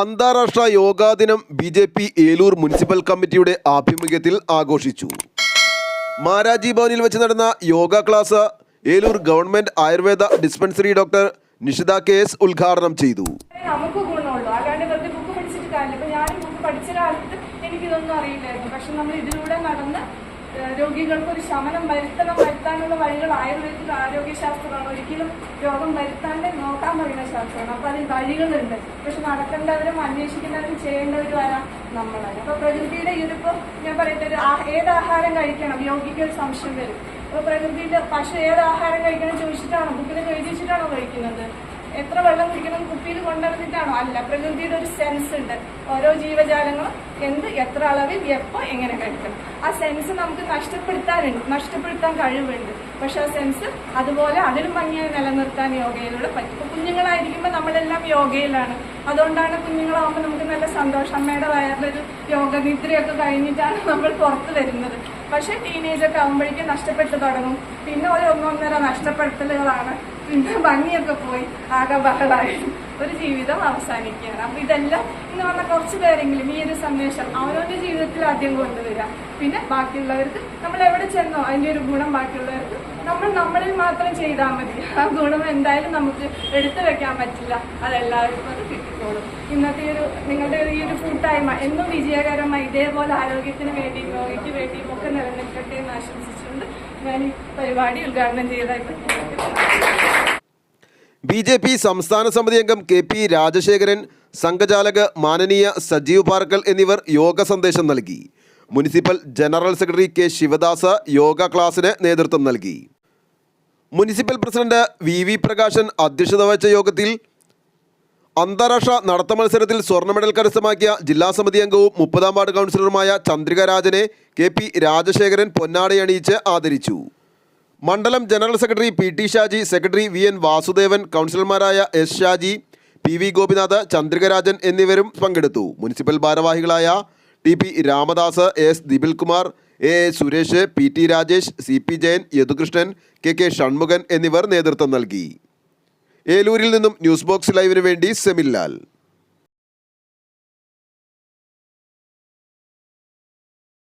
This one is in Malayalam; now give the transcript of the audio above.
അന്താരാഷ്ട്ര യോഗാ ദിനം B J P Eloor municipal കമ്മിറ്റിയുടെ ആഭിമുഖ്യത്തിൽ ആഘോഷിച്ചു. മാരാജി ഭവനിൽ വെച്ച് നടന്ന yoga class Eloor government Ayurveda dispensary doctor Nishitha K S ഉദ്ഘാടനം ചെയ്തു. കാലത്ത് എനിക്കിതൊന്നും അറിയില്ലായിരുന്നു. പക്ഷെ നമ്മൾ ഇതിലൂടെ നടന്ന് രോഗികൾക്ക് ഒരു ശമനം വരുത്തണം വരുത്താനുള്ള വഴികൾ ആയുർവേദിക ആരോഗ്യശാസ്ത്രമാണ്. ഒരിക്കലും രോഗം വരുത്താണ്ട് നോക്കാൻ പറയുന്ന ശാസ്ത്രമാണ്. അപ്പൊ അതിന് വഴികളുണ്ട്. പക്ഷെ നടക്കേണ്ടവരും അന്വേഷിക്കുന്നവരും ചെയ്യേണ്ടവരും ആരാ നമ്മളാണ്. അപ്പൊ പ്രകൃതിയുടെ ഇതിപ്പോ ഞാൻ പറയട്ടെ ഏത് ആഹാരം കഴിക്കണം? യോഗിക്ക് ഒരു സംശയം വരും. അപ്പൊ പ്രകൃതിയുടെ പശു ഏത് ആഹാരം കഴിക്കണം ചോദിച്ചിട്ടാണോ? ബുക്കിൽ എഴുതി കഴിക്കുന്നത്? എത്ര വെള്ളം കുടിക്കണം കുപ്പിയിൽ കൊണ്ടുവന്നിട്ടാണോ അല്ല പ്രകൃതിയുടെ ഒരു സെൻസ് ഉണ്ട്. ഓരോ ജീവജാലങ്ങളും എന്ത് എത്ര അളവിൽ എപ്പോൾ എങ്ങനെ കഴിക്കണം. ആ സെൻസ് നമുക്ക് നഷ്ടപ്പെടുത്താനുണ്ട് നഷ്ടപ്പെടുത്താൻ കഴിവുണ്ട്. പക്ഷെ ആ സെൻസ് അതുപോലെ അതിലും ഭംഗിയായി നിലനിർത്താൻ യോഗയിലൂടെ പറ്റും. ഇപ്പൊ കുഞ്ഞുങ്ങളായിരിക്കുമ്പോൾ നമ്മളെല്ലാം യോഗയിലാണ്. അതുകൊണ്ടാണ് കുഞ്ഞുങ്ങളാവുമ്പോൾ നമുക്ക് നല്ല സന്തോഷം. അമ്മയുടെ വയറിലൊരു യോഗ നിദ്രയൊക്കെ കഴിഞ്ഞിട്ടാണ് നമ്മൾ പുറത്ത് വരുന്നത്. പക്ഷെ ടീനേജൊക്കെ ആകുമ്പോഴേക്കും നഷ്ടപ്പെട്ടു തുടങ്ങും. പിന്നെ ഒരു ഒന്നൊന്നര നഷ്ടപ്പെടുത്തലുകളാണ്. പിന്നെ ഭംഗിയൊക്കെ പോയി. ആകെ ബഹളായി. ഒരു ജീവിതം അവസാനിക്കുകയാണ്. അപ്പൊ ഇതെല്ലാം എന്ന് പറഞ്ഞ കുറച്ച് പേരെങ്കിലും ഈ ഒരു സന്ദേശം അവനവന്റെ ജീവിതത്തിൽ ആദ്യം കൊണ്ടുവരിക. പിന്നെ ബാക്കിയുള്ളവർക്ക് നമ്മൾ എവിടെ ചെന്നോ അതിന്റെ ഒരു ഗുണം ബാക്കിയുള്ളവർക്ക് നമ്മൾ നമ്മളിൽ മാത്രം ചെയ്താൽ മതി. ആ ഗുണം എന്തായാലും നമുക്ക് എടുത്തു വെക്കാൻ പറ്റില്ല. അതെല്ലാവർക്കും അത് കിട്ടിക്കോളും. ഇന്നത്തെ ഒരു നിങ്ങളുടെ ഈ ഒരു കൂട്ടായ്മ എന്നും വിജയകരമായി ഇതേപോലെ ആരോഗ്യത്തിന് വേണ്ടിയും യോഗയ്ക്ക് വേണ്ടിയും ഒക്കെ നിലനിൽക്കട്ടെ എന്ന് ആശംസിച്ചുകൊണ്ട് ഞാൻ ഈ പരിപാടി ഉദ്ഘാടനം ചെയ്തതായി ബി ജെ പി സംസ്ഥാന സമിതി അംഗം കെ പി രാജശേഖരൻ സംഘചാലക് മാനനീയ സജീവ് പാർക്കൽ എന്നിവർ യോഗ സന്ദേശം നൽകി. Municipal general secretary K Sivadas yoga ക്ലാസ്സിന് നേതൃത്വം നൽകി. Municipal president V V Prakashan അധ്യക്ഷത വഹിച്ച യോഗത്തിൽ അന്താരാഷ്ട്ര നടത്ത മത്സരത്തിൽ സ്വർണ മെഡൽ കരസ്ഥമാക്കിയ ജില്ലാ സമിതി അംഗവും മുപ്പതാം വാർഡ് കൗൺസിലറുമായ ചന്ദ്രിക രാജനെ കെ പി രാജശേഖരൻ പൊന്നാടയണിയിച്ച് ആദരിച്ചു. മണ്ഡലം general secretary P T Shaji secretary V N Vasudevan കൗൺസിലർമാരായ S Shaji P V Gopinath Chandrikarajan എന്നിവരും പങ്കെടുത്തു. മുനിസിപ്പൽ ഭാരവാഹികളായ T P Ramadas S Dipil Kumar A A Suresh P T Rajesh C P Jayan Yadukrishnan K K Shanmukhan എന്നിവർ നേതൃത്വം നൽകി. ഏലൂരിൽ നിന്നും ന്യൂസ് ബോക്സ് ലൈവിന് വേണ്ടി സെമില്ലാൽ